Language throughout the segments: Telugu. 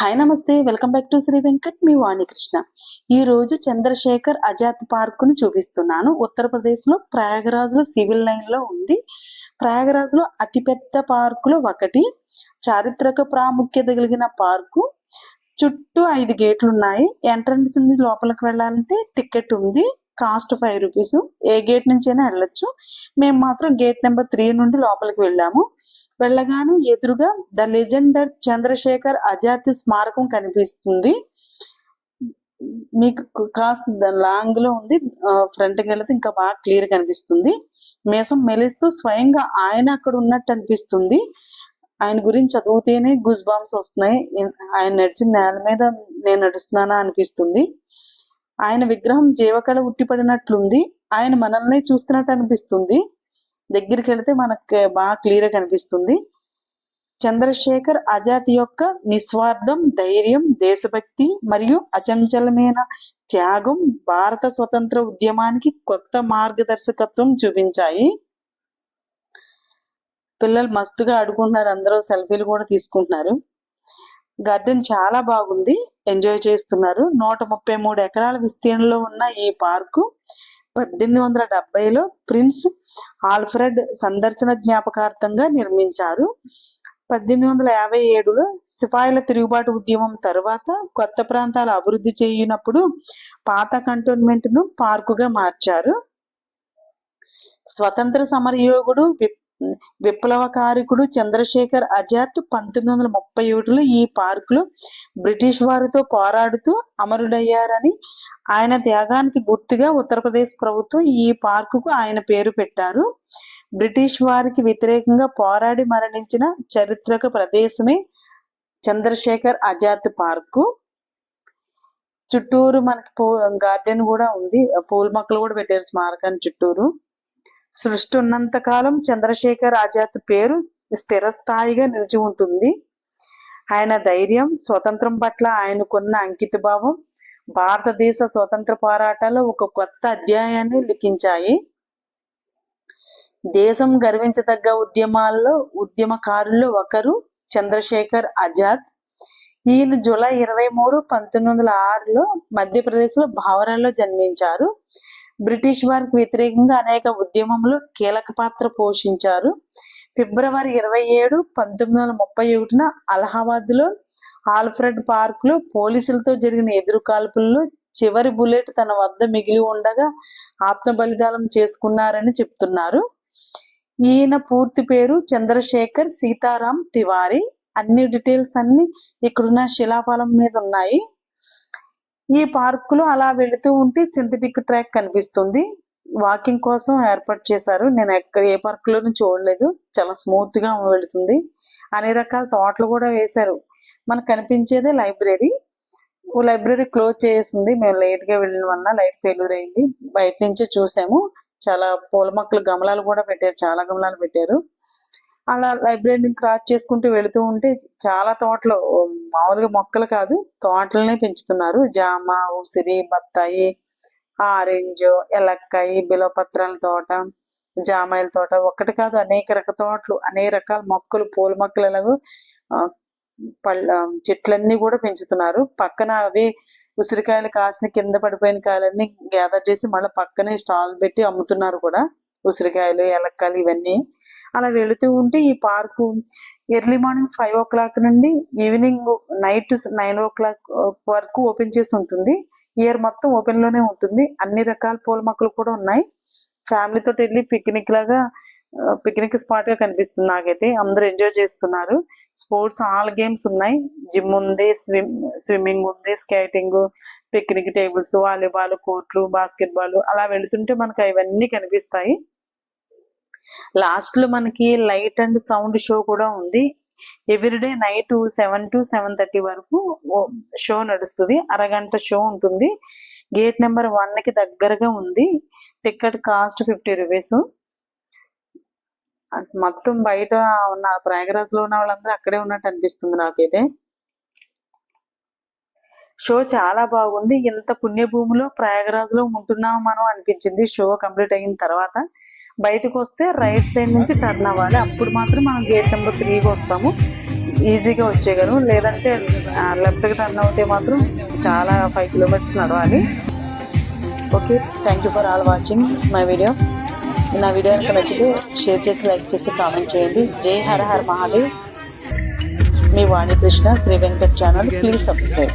హాయ్ నమస్తే welcome back to Shri Venkat మీ వాణికృష్ణ ఈ రోజు చంద్రశేఖర్ ఆజాద్ పార్క్ను చూపిస్తున్నాను. ఉత్తరప్రదేశ్లో ప్రయాగరాజ్లో సివిల్ లైన్లో ఉంది. ప్రయాగరాజ్లో అతిపెద్ద పార్కులో ఒకటి చారిత్రక ప్రాముఖ్యత కలిగిన పార్కు. చుట్టూ ఐదు గేట్లు ఉన్నాయి ఎంట్రన్స్ నుండి లోపలికి వెళ్ళాలంటే టికెట్ ఉంది. Cost five rupees. ఏ గేట్ నుంచి అయినా వెళ్ళొచ్చు. మేము మాత్రం గేట్ నెంబర్ త్రీ నుండి లోపలికి వెళ్ళాము. వెళ్ళగానే ఎదురుగా ద లెజెండర్ చంద్రశేఖర్ అజాతి స్మారకం కనిపిస్తుంది. మీకు కాస్త లాంగ్లో ఉంది. ఫ్రంట్కి వెళ్తే ఇంకా బాగా క్లియర్ కనిపిస్తుంది. మేసం మెలిస్తూ స్వయంగా ఆయన అక్కడ ఉన్నట్టు అనిపిస్తుంది. ఆయన గురించి చదివితేనే గుజ్ బాంబ్స్ వస్తున్నాయి. ఆయన నడిచిన నేల మీద నేను నడుస్తున్నానా అనిపిస్తుంది. ఆయన విగ్రహం జీవకళ ఉట్టిపడినట్లుంది. ఆయన మనల్ని చూస్తున్నట్టు అనిపిస్తుంది. దగ్గరికి వెళితే మనకు బాగా క్లియర్ కనిపిస్తుంది. చంద్రశేఖర్ ఆజాద్ యొక్క నిస్వార్థం ధైర్యం దేశభక్తి మరియు అచంచలమైన త్యాగం భారత స్వతంత్ర ఉద్యమానికి కొత్త మార్గదర్శకత్వం చూపించాయి. పిల్లలు మస్తుగా ఆడుకుంటున్నారు. అందరూ సెల్ఫీలు కూడా తీసుకుంటున్నారు. గార్డెన్ చాలా బాగుంది. ఎంజాయ్ చేస్తున్నారు. నూట ముప్పై మూడు ఎకరాల విస్తీర్ణంలో ఉన్న ఈ పార్కు పద్దెనిమిది వందల డెబ్బైలో ప్రిన్స్ ఆల్ఫ్రెడ్ సందర్శన జ్ఞాపకార్థంగా నిర్మించారు. పద్దెనిమిది వందల యాభై ఏడులో సిపాయిల తిరుగుబాటు ఉద్యమం తర్వాత కొత్త ప్రాంతాలు అభివృద్ధి చేయనప్పుడు పాత కంటోన్మెంట్ను పార్కుగా మార్చారు. స్వతంత్ర సమరయోగుడు విప్ విప్లవకారికుడు చంద్రశేఖర్ ఆజాద్ పంతొమ్మిది వందల ముప్పై ఒకటిలో ఈ పార్కులో బ్రిటిష్ వారితో పోరాడుతూ అమరుడయ్యారని ఆయన త్యాగానికి గుర్తుగా ఉత్తరప్రదేశ్ ప్రభుత్వం ఈ పార్కుకు ఆయన పేరు పెట్టారు. బ్రిటిష్ వారికి వ్యతిరేకంగా పోరాడి మరణించిన చరిత్రక ప్రదేశమే చంద్రశేఖర్ ఆజాద్ పార్కు. చుట్టూరు మనకి పూ గార్డెన్ కూడా ఉంది. పూల మొక్కలు కూడా పెట్టారు స్మారకాన్ని చుట్టూరు. సృష్టి ఉన్నంత కాలం చంద్రశేఖర్ ఆజాద్ పేరు స్థిరస్థాయిగా నిలిచి ఉంటుంది. ఆయన ధైర్యం స్వతంత్రం పట్ల ఆయనకున్న అంకితభావం భారతదేశ స్వతంత్ర పోరాటాల్లో ఒక కొత్త అధ్యాయాన్ని లిఖించాయి. దేశం గర్వించదగ్గ ఉద్యమాల్లో ఉద్యమకారుల్లో ఒకరు చంద్రశేఖర్ ఆజాద్. ఈయన జూలై ఇరవై మూడు పంతొమ్మిది వందల ఆరులో మధ్యప్రదేశ్లో భావరాలో జన్మించారు. బ్రిటిష్ వారికి వ్యతిరేకంగా అనేక ఉద్యమంలో కీలక పాత్ర పోషించారు. ఫిబ్రవరి ఇరవై ఏడు పంతొమ్మిది వందల ముప్పై ఒకటిన అలహాబాద్లో ఆల్ఫ్రెడ్ పార్క్లో పోలీసులతో జరిగిన ఎదురు కాల్పుల్లో చివరి బుల్లెట్ తన వద్ద మిగిలి ఉండగా ఆత్మ బలిదానం చేసుకున్నారని చెప్తున్నారు. ఈయన పూర్తి పేరు చంద్రశేఖర్ సీతారాం తివారీ. అన్ని డీటెయిల్స్ అన్ని ఇక్కడున్న శిలాఫలం మీద ఉన్నాయి. ఈ పార్క్లో అలా వెళుతూ ఉంటే సింథటిక్ ట్రాక్ కనిపిస్తుంది. వాకింగ్ కోసం ఏర్పాటు చేశారు. నేను ఎక్కడ ఏ పార్క్ లోనూ చూడలేదు. చాలా స్మూత్గా వెళుతుంది. అన్ని రకాల తోటలు కూడా వేశారు. మనకు కనిపించేదే లైబ్రరీ. లైబ్రరీ క్లోజ్ చేసింది. మేము లేట్గా వెళ్ళిన వల్ల లైట్ ఫెయిల్యూర్ అయింది. బయట నుంచే చూసాము. చాలా పూల మొక్కలు గమలాలు కూడా పెట్టారు. చాలా గమలాలు పెట్టారు. అలా లైబ్రరీని క్రాస్ చేసుకుంటూ వెళుతూ ఉంటే చాలా తోటలు మామూలుగా మొక్కలు కాదు తోటలనే పెంచుతున్నారు. జామ ఉసిరి బత్తాయి ఆరెంజ్ ఎలక్కాయి బిలపత్రాల తోట జామాయిల తోట ఒకటి కాదు అనేక రకాల తోటలు అనేక రకాల మొక్కలు పూల మొక్కలు ఎలాగో పళ్ళ చెట్లన్నీ కూడా పెంచుతున్నారు. పక్కన అవి ఉసిరికాయలు కాసిన కింద పడిపోయిన కాయలన్నీ గ్యాదర్ చేసి మళ్ళీ పక్కనే స్టాల్ పెట్టి అమ్ముతున్నారు కూడా. ఉసిరికాయలు ఎలక్కాయలు ఇవన్నీ అలా వెళుతూ ఉంటే ఈ park early morning five o'clock నుండి evening night nine o'clock వరకు ఓపెన్ చేసి ఉంటుంది. ఇయర్ మొత్తం ఓపెన్లోనే ఉంటుంది. అన్ని రకాల పూల మొక్కలు కూడా ఉన్నాయి. ఫ్యామిలీతో వెళ్ళి పిక్నిక్ లాగా పిక్నిక్ స్పాట్గా కనిపిస్తుంది నాకైతే. అందరూ ఎంజాయ్ చేస్తున్నారు. స్పోర్ట్స్ ఆల్ గేమ్స్ ఉన్నాయి. జిమ్ ఉంది స్విమ్ స్విమ్మింగ్ ఉంది స్కేటింగ్ పిక్నిక్ టేబుల్స్ వాలీబాల్ కోర్ట్లు బాస్కెట్ బాల్ అలా వెళుతుంటే మనకు అవన్నీ కనిపిస్తాయి. లాస్ట్లో మనకి లైట్ అండ్ సౌండ్ షో కూడా ఉంది. Everyday night seven to seven thirty వరకు షో నడుస్తుంది. అరగంట షో ఉంటుంది. గేట్ నెంబర్ వన్కి దగ్గరగా ఉంది. టికెట్ కాస్ట్ ఫిఫ్టీ రూపీస్ మొత్తం బయట ఉన్న ప్రయాగరాజ్లో ఉన్న వాళ్ళందరూ అక్కడే ఉన్నట్టు అనిపిస్తుంది నాకైతే. షో చాలా బాగుంది. ఇంత పుణ్యభూమిలో ప్రయాగరాజ్లో ఉంటున్నాం మనం అనిపించింది. షో కంప్లీట్ అయిన తర్వాత బయటకు వస్తే రైట్ సైడ్ నుంచి టర్న్ అవ్వాలి. అప్పుడు మాత్రం మనం గేట్ నెంబర్ త్రీకి వస్తాము. ఈజీగా వచ్చేయగలను లేదంటే లెఫ్ట్కి టర్న్ అవుతే మాత్రం చాలా ఫైవ్ కిలోమీటర్స్ నడవాలి. Okay thank you for all watching my video. నా వీడియో కనుక నచ్చితే షేర్ చేసి లైక్ చేసి కామెంట్ చేయండి. జై హర హర మహాదేవ్. మీ Vani Krishna Shri Venkat channel. Please subscribe.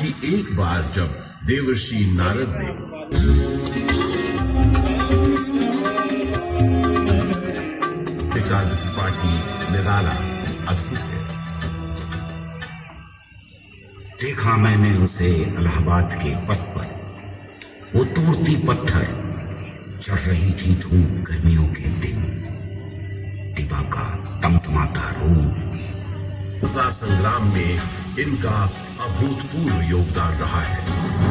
कि एक बार जब देवर्षि नारद ने एकांत त्रिपाठी निराला अद्भुत है। देखा मैंने उसे इलाहाबाद के पथ पर। वो तोड़ती पत्थर, चढ़ रही थी धूप गर्मियों के दिन। दिवा का तमतमाता रूप। संग्राम में इनका अभूतपूर्व योगदान रहा है।